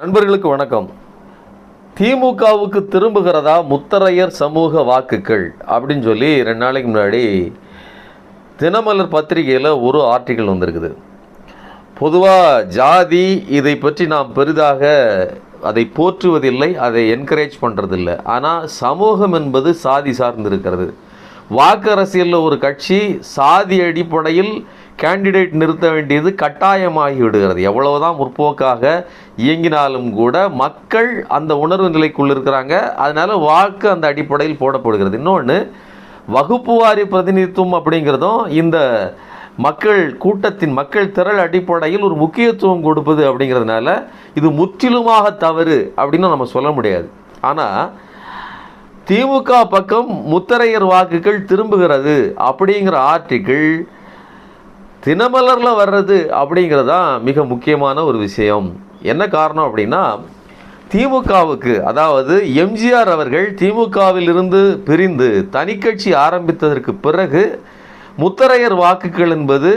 நண்பர்களுக்கு வணக்கம். திமுகவுக்கு திரும்புகிறதா முத்தரையர் சமூக வாக்குகள்? அப்படின்னு சொல்லி ரெண்டு நாளைக்கு முன்னாடி தினமலர் பத்திரிகையில் ஒரு ஆர்டிக்கல் வந்திருக்குது. பொதுவாக ஜாதி இதை பற்றி நாம் பெரிதாக அதை போற்றுவதில்லை அதை என்கரேஜ் பண்ணுறதில்லை ஆனால் சமூகம் என்பது சாதி சார்ந்திருக்கிறது. வாக்கு அரசியலில் ஒரு கட்சி சாதி அடிப்படையில் கேண்டிடேட் நிறுத்த வேண்டியது கட்டாயமாகி விடுகிறது. எவ்வளவுதான் முற்போக்காக இயங்கினாலும் கூட மக்கள் அந்த உணர்வு நிலைக்குள் இருக்கிறாங்க. அதனால் வாக்கு அந்த அடிப்படையில் போடப்படுகிறது. இன்னொன்று வகுப்பு வாரி பிரதிநிதித்துவம் அப்படிங்கிறதும் இந்த மக்கள் கூட்டத்தின் மக்கள் திரள் அடிப்படையில் ஒரு முக்கியத்துவம் கொடுப்பது அப்படிங்கிறதுனால இது முற்றிலுமாக தவறு அப்படின்னு நம்ம சொல்ல முடியாது. ஆனால் திமுக பக்கம் முத்தரையர் வாக்குகள் திரும்புகிறது அப்படிங்கிற ஆர்டிக்கிள் தினமலரில் வர்றது அப்படிங்கிறது தான் மிக முக்கியமான ஒரு விஷயம். என்ன காரணம் அப்படின்னா திமுகவுக்கு அதாவது எம்ஜிஆர் அவர்கள் திமுகவிலிருந்து பிரிந்து தனிக்கட்சி ஆரம்பித்ததற்கு பிறகு முத்தரையர் வாக்குகள் என்பது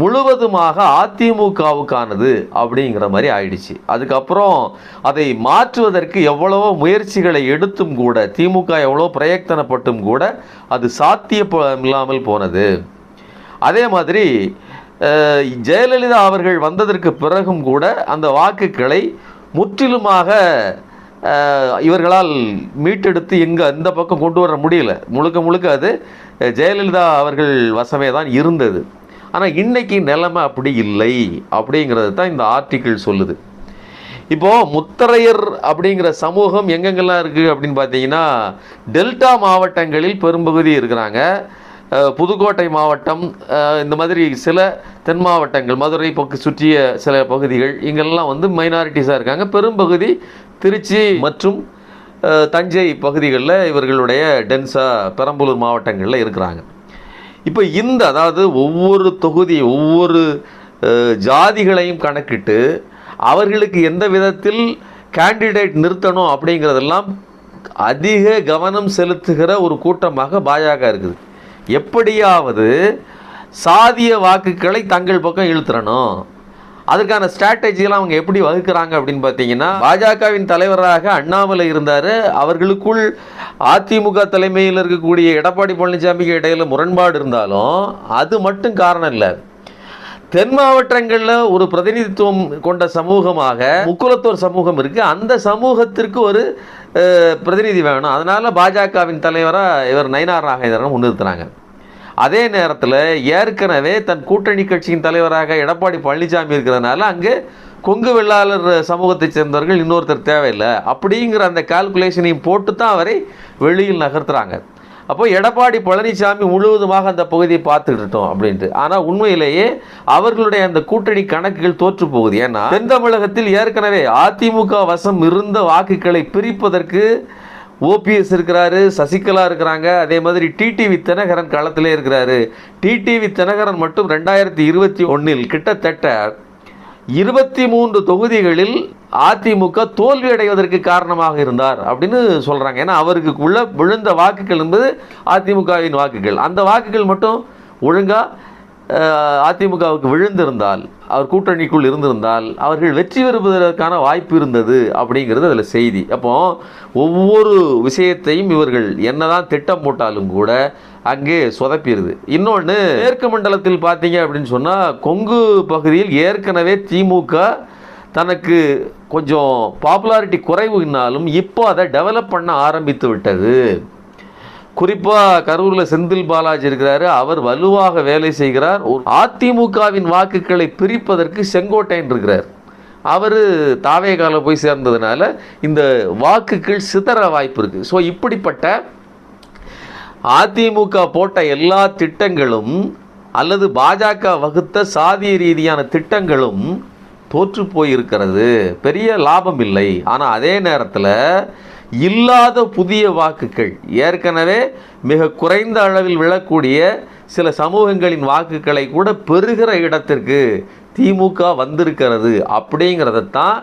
முழுவதுமாக அதிமுகவுக்கானது அப்படிங்கிற மாதிரி ஆயிடுச்சு. அதுக்கப்புறம் அதை மாற்றுவதற்கு எவ்வளவோ முயற்சிகளை எடுத்தும் கூட திமுக எவ்வளோ பிரயத்தனப்பட்டும் கூட அது சாத்தியம் இல்லாமல் போனது. அதே மாதிரி ஜெயலலிதா அவர்கள் வந்ததற்கு பிறகும் கூட அந்த வாக்குகளை முற்றிலுமாக இவர்களால் மீட்டெடுத்து எங்கே அந்த பக்கம் கொண்டு வர முடியல. முழுக்க முழுக்க அது ஜெயலலிதா அவர்கள் வசமே தான் இருந்தது. ஆனால் இன்றைக்கி நிலைமை அப்படி இல்லை அப்படிங்கிறது தான் இந்த ஆர்டிக்கிள் சொல்லுது. இப்போது முத்தரையர் அப்படிங்கிற சமூகம் எங்கெங்கெல்லாம் இருக்குது அப்படின்னு பார்த்தீங்கன்னா டெல்டா மாவட்டங்களில் பெரும்பகுதி இருக்கிறாங்க. புதுக்கோட்டை மாவட்டம் இந்த மாதிரி சில தென் மாவட்டங்கள் மதுரை பக்கம் சுற்றிய சில பகுதிகள் இங்கெல்லாம் வந்து மைனாரிட்டிஸாக இருக்காங்க. பெரும்பகுதி திருச்சி மற்றும் தஞ்சை பகுதிகளில் இவர்களுடைய டென்ஸா பெரம்பலூர் மாவட்டங்களில் இருக்கிறாங்க. இப்போ இந்த அதாவது ஒவ்வொரு தொகுதி ஒவ்வொரு ஜாதிகளையும் கணக்கிட்டு அவர்களுக்கு எந்த விதத்தில் கேண்டிடேட் நிறுத்தணும் அப்படிங்கிறதெல்லாம் அதிக கவனம் செலுத்துகிற ஒரு கூட்டமாக பாஜக இருக்குது. எப்படியாவது சாதிய வாக்குகளை தங்கள் பக்கம் இழுத்துறணும். அதுக்கான ஸ்ட்ராட்டஜியெல்லாம் அவங்க எப்படி வகுக்கிறாங்க அப்படின்னு பார்த்தீங்கன்னா பாஜகவின் தலைவராக அண்ணாமலை இருந்தார். அவர்களுக்குள் அதிமுக தலைமையில் இருக்கக்கூடிய எடப்பாடி பழனிசாமிக்கு இடையில் முரண்பாடு இருந்தாலும் அது மட்டும் காரணம் இல்லை. தென் மாவட்டங்களில் ஒரு பிரதிநிதித்துவம் கொண்ட சமூகமாக முக்குலத்தோர் சமூகம் இருக்குது அந்த சமூகத்திற்கு ஒரு பிரதிநிதி வேணும். அதனால் பாஜகவின் தலைவராக இவர் நயினார் நாகேந்திரன் முன்னிறுத்துறாங்க. அதே நேரத்தில் ஏற்கனவே தன் கூட்டணி கட்சியின் தலைவராக எடப்பாடி பழனிசாமி இருக்கிறதுனால அங்கே கொங்கு வெள்ளாளர் சமூகத்தைச் சேர்ந்தவர்கள் இன்னொருத்தர் தேவையில்லை. அப்படிங்கிற அந்த கால்குலேஷனையும் போட்டு தான் அவரை வெளியில் நகர்த்துறாங்க. அப்போ எடப்பாடி பழனிசாமி முழுவதுமாக அந்த பகுதியை பார்த்துக்கிட்டோம் அப்படின்ட்டு. ஆனால் உண்மையிலேயே அவர்களுடைய அந்த கூட்டணி கணக்குகள் தோற்று போகுது ஏன்னா தென் தமிழகத்தில் ஏற்கனவே அதிமுக வசம் இருந்த வாக்குகளை பிரிப்பதற்கு ஓபிஎஸ் இருக்கிறாரு சசிகலா இருக்கிறாங்க. அதே மாதிரி டிடிவி தினகரன் களத்திலே இருக்கிறாரு. டிடிவி தினகரன் மட்டும் ரெண்டாயிரத்தி இருபத்தி ஒன்றில் கிட்டத்தட்ட இருபத்தி மூன்று தொகுதிகளில் அதிமுக தோல்வி அடைவதற்கு காரணமாக இருந்தார் அப்படின்னு சொல்கிறாங்க ஏன்னா அவருக்கு உள்ள விழுந்த வாக்குகள் என்பது அதிமுகவின் வாக்குகள். அந்த வாக்குகள் மட்டும் ஒழுங்காக அதிமுகவுக்கு விழுந்திருந்தால் அவர் கூட்டணிக்குள் இருந்திருந்தால் அவர்கள் வெற்றி பெறுவதற்கான வாய்ப்பு இருந்தது அப்படிங்கிறது அதில் செய்தி. அப்போ ஒவ்வொரு விஷயத்தையும் இவர்கள் என்னதான் திட்டம் போட்டாலும் கூட அங்கே சொதப்பிடுது. இன்னொன்று மேற்கு மண்டலத்தில் பார்த்தீங்க அப்படின்னு சொன்னால் கொங்கு பகுதியில் ஏற்கனவே திமுக தனக்கு கொஞ்சம் பாப்புலாரிட்டி குறைவுனாலும் இப்போ அதை டெவலப் பண்ண ஆரம்பித்து விட்டது. குறிப்பாக கரூரில் செந்தில் பாலாஜி இருக்கிறாரு அவர் வலுவாக வேலை செய்கிறார். அதிமுகவின் வாக்குகளை பிரிப்பதற்கு செங்கோட்டையன் இருக்கிறார். அவர் தாவேகால போய் சேர்ந்ததுனால இந்த வாக்குகள் சிதற வாய்ப்பு இருக்குது ஸோ இப்படிப்பட்ட அதிமுக போட்ட எல்லா திட்டங்களும் அல்லது பாஜக வகுத்த சாதிய ரீதியான திட்டங்களும் தோற்று போயிருக்கிறது. பெரிய லாபம் இல்லை. ஆனால் அதே நேரத்தில் இல்லாத புதிய வாக்குகள் ஏற்கனவே மிக குறைந்த அளவில் விழக்கூடிய சில சமூகங்களின் வாக்குகளை கூட பெறுகிற இடத்திற்கு திமுக வந்திருக்கிறது அப்படிங்கிறத தான்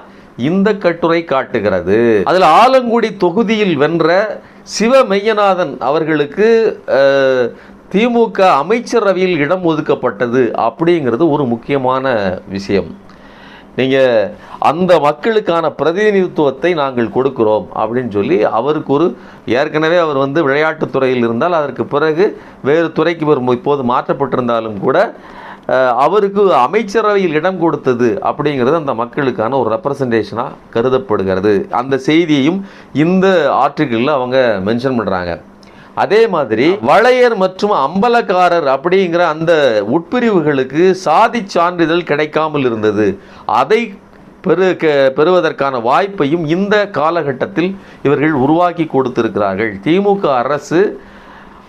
இந்த கட்டுரை காட்டுகிறது. அதில் ஆலங்குடி தொகுதியில் வென்ற சிவ மெய்யநாதன் அவர்களுக்கு திமுக அமைச்சரவையில் இடம் ஒதுக்கப்பட்டது அப்படிங்கிறது ஒரு முக்கியமான விஷயம். நீங்கள் அந்த மக்களுக்கான பிரதிநிதித்துவத்தை நாங்கள் கொடுக்கிறோம் அப்படின்னு சொல்லி அவருக்கு ஒரு ஏற்கனவே அவர் வந்து விளையாட்டுத்துறையில் இருந்தால் அதற்கு பிறகு வேறு துறைக்கு வரும் இப்போது மாற்றப்பட்டிருந்தாலும் கூட அவருக்கு அமைச்சரவையில் இடம் கொடுத்தது அப்படிங்கிறது அந்த மக்களுக்கான ஒரு ரெப்ரசன்டேஷனாக கருதப்படுகிறது. அந்த செய்தியையும் இந்த ஆர்டிக்கிளில் அவங்க மென்ஷன் பண்ணுறாங்க அதே மாதிரி வளையர் மற்றும் அம்பலக்காரர் அப்படிங்கிற அந்த உட்பிரிவுகளுக்கு சாதி சான்றிதழ் கிடைக்காமல் இருந்தது. அதை பெரு பெறுவதற்கான வாய்ப்பையும் இந்த காலகட்டத்தில் இவர்கள் உருவாக்கி கொடுத்திருக்கிறார்கள். திமுக அரசு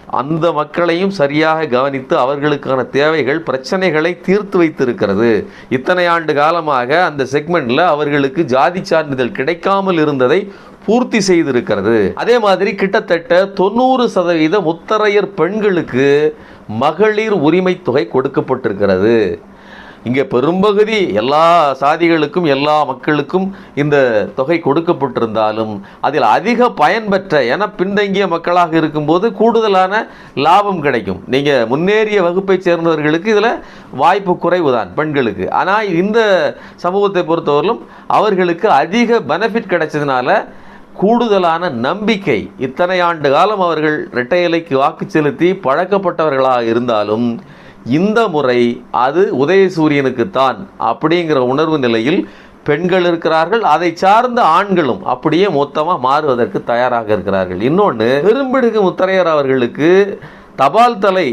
அந்த மக்களையும் சரியாக கவனித்து அவர்களுக்கான தேவைகள் பிரச்சனைகளை தீர்த்து வைத்திருக்கிறது. இத்தனை ஆண்டு காலமாக அந்த செக்மெண்ட்டில் அவர்களுக்கு ஜாதி சான்றிதழ் கிடைக்காமல் இருந்ததை பூர்த்தி செய்திருக்கிறது. அதே மாதிரி கிட்டத்தட்ட தொண்ணூறு சதவீத முத்தரையர் பெண்களுக்கு மகளிர் உரிமை தொகை கொடுக்கப்பட்டிருக்கிறது. இங்கே பெரும்பகுதி எல்லா சாதிகளுக்கும் எல்லா மக்களுக்கும் இந்த தொகை கொடுக்கப்பட்டிருந்தாலும் அதில் அதிக பயன்பெற்ற என பின்தங்கிய மக்களாக இருக்கும்போது கூடுதலான லாபம் கிடைக்கும். நீங்கள் முன்னேறிய வகுப்பைச் சேர்ந்தவர்களுக்கு இதில் வாய்ப்பு குறைவு தான் பெண்களுக்கு. ஆனால் இந்த சமூகத்தை பொறுத்தவரையிலும் அவர்களுக்கு அதிக பெனிஃபிட் கிடைச்சதுனால கூடுதலான நம்பிக்கை. இத்தனை ஆண்டு காலம் அவர்கள் இரட்டை இலைக்கு வாக்கு செலுத்தி பழக்கப்பட்டவர்களாக இருந்தாலும் இந்த முறை அது உதயசூரியனுக்குத்தான் அப்படிங்கிற உணர்வு நிலையில் பெண்கள் இருக்கிறார்கள். அதை சார்ந்த ஆண்களும் அப்படியே மொத்தமாக மாறுவதற்கு தயாராக இருக்கிறார்கள். இன்னொன்று பெரும்பிடுகு முத்தரையர் அவர்களுக்கு தபால் தலை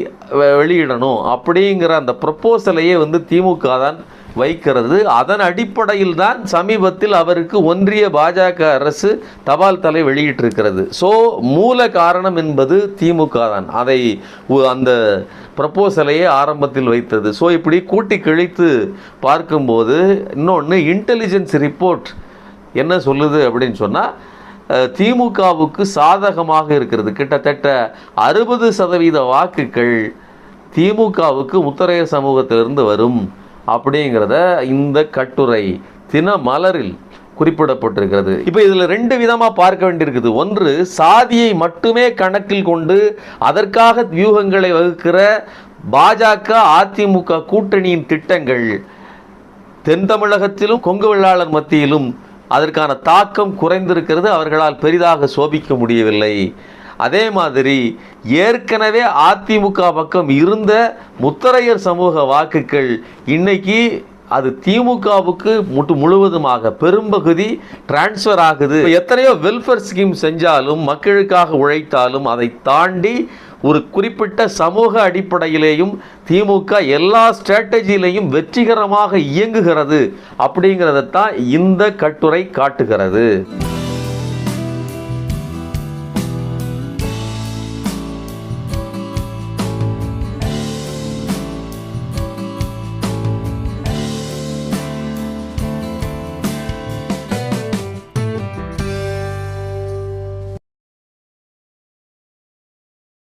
வெளியிடணும் அப்படிங்கிற அந்த ப்ரப்போசலையே வந்து திமுக தான் வைக்கிறது. அதன் அடிப்படையில் தான் சமீபத்தில் அவருக்கு ஒன்றிய பாஜக அரசு தபால் தலை வெளியிட்டிருக்கிறது. ஸோ மூல காரணம் என்பது திமுக தான். அதை அந்த ப்ரப்போசலையே ஆரம்பத்தில் வைத்தது. ஸோ இப்படி கூட்டி கிழித்து பார்க்கும்போது இன்னொன்று இன்டெலிஜென்ஸ் ரிப்போர்ட் என்ன சொல்லுது அப்படின்னு சொன்னால் திமுகவுக்கு சாதகமாக இருக்கிறது. கிட்டத்தட்ட அறுபது சதவீத வாக்குகள் திமுகவுக்கு முத்தரைய சமூகத்திலிருந்து வரும். அப்படிங்கிறத இந்த கட்டுரை தினமலரில் குறிப்பிடப்பட்டிருக்கிறது. இப்போ இதில் ரெண்டு விதமாக பார்க்க வேண்டியிருக்குது. ஒன்று சாதியை மட்டுமே கணக்கில் கொண்டு அதற்காக வியூகங்களை வகுக்கிற பாஜக அதிமுக கூட்டணியின் திட்டங்கள் தென் தமிழகத்திலும் கொங்கு வெள்ளாளர் மத்தியிலும் அதற்கான தாக்கம் குறைந்திருக்கிறது. அவர்களால் பெரிதாக சோபிக்க முடியவில்லை. அதே மாதிரி ஏற்கனவே அதிமுக பக்கம் இருந்த முத்தரையர் சமூக வாக்குகள் இன்னைக்கு அது திமுகவுக்கு முட்டு முழுவதுமாக பெரும்பகுதி டிரான்ஸ்ஃபர் ஆகுது. எத்தனையோ வெல்ஃபேர் ஸ்கீம் செஞ்சாலும் மக்களுக்காக உழைத்தாலும் அதை தாண்டி ஒரு குறிப்பிட்ட சமூக அடிப்படையிலேயும் திமுக எல்லா ஸ்ட்ராட்டஜியிலையும் வெற்றிகரமாக இயங்குகிறது அப்படிங்கிறதைத்தான் இந்த கட்டுரை காட்டுகிறது.